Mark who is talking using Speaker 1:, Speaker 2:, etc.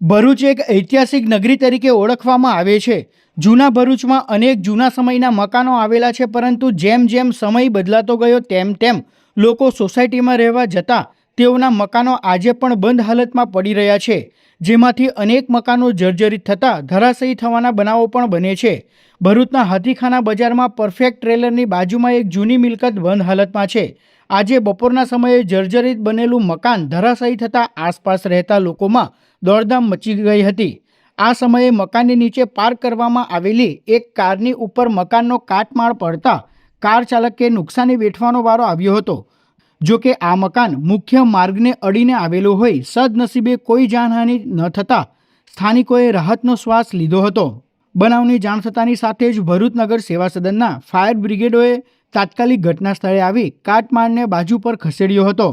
Speaker 1: ભરૂચ એક ઐતિહાસિક નગરી તરીકે ઓળખવામાં આવે છે. જૂના ભરૂચમાં અનેક જૂના સમયના મકાનો આવેલા છે, પરંતુ જેમ જેમ સમય બદલાતો ગયો તેમ તેમ લોકો સોસાયટીમાં રહેવા જતાં તેઓના મકાનો આજે પણ બંધ હાલતમાં પડી રહ્યા છે, જેમાંથી અનેક મકાનો જર્જરિત થતાં ધરાશયી થવાના બનાવો પણ બને છે. ભરૂચના હાથીખાના બજારમાં પરફેક્ટ ટ્રેલરની બાજુમાં એક જૂની મિલકત બંધ હાલતમાં છે. આજે બપોરના સમયે જર્જરિત બનેલું મકાન ધરાશયી થતાં આસપાસ રહેતા લોકોમાં દોડધામ મચી ગઈ હતી. આ સમયે મકાનની નીચે પાર્ક કરવામાં આવેલી એક કારની ઉપર મકાનનો કાટમાળ પડતા કાર ચાલકે નુકસાની વેઠવાનો વારો આવ્યો હતો. જો કે આ મકાન મુખ્ય માર્ગને અડીને આવેલું હોય, સદનસીબે કોઈ જાનહાનિ ન થતાં સ્થાનિકોએ રાહતનો શ્વાસ લીધો હતો. બનાવની જાણ થતાંની સાથે જ ભરૂચનગર સેવા સદનના ફાયર બ્રિગેડોએ તાત્કાલિક ઘટના સ્થળે આવી કાટમાળને બાજુ પર ખસેડ્યો હતો.